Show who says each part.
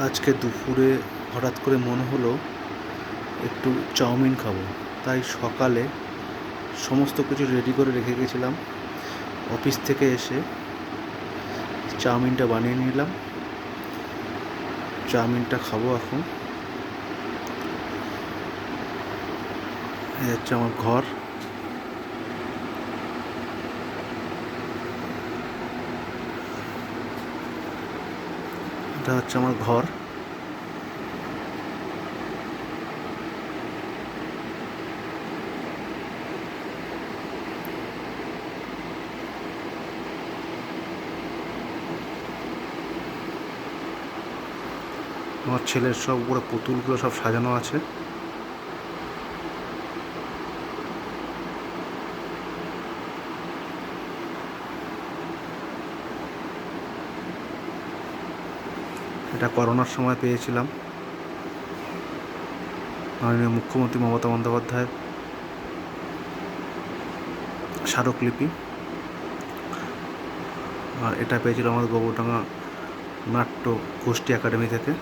Speaker 1: আজকে দুপুরে হঠাৎ করে মনে হলো একটু চাউমিন খাব। তাই সকালে সমস্ত কিছু রেডি করে রেখে গেছিলাম। অফিস থেকে এসে চাউমিনটা বানিয়ে নিলাম। চাউমিনটা খাব এখন। এই হচ্ছে আমার ঘর। এটা হচ্ছে আমার ঘর। আমার ছেলের সব উপরে পুতুলগুলো সব সাজানো আছে। এটা করোনার সময় পেয়েছিলাম। মাননীয় মুখ্যমন্ত্রী মমতা বন্দ্যোপাধ্যায়ের স্মারকলিপি। আর এটা পেয়েছিল আমাদের গোবরডাঙ্গা নাট্য গোষ্ঠী একাডেমি থেকে।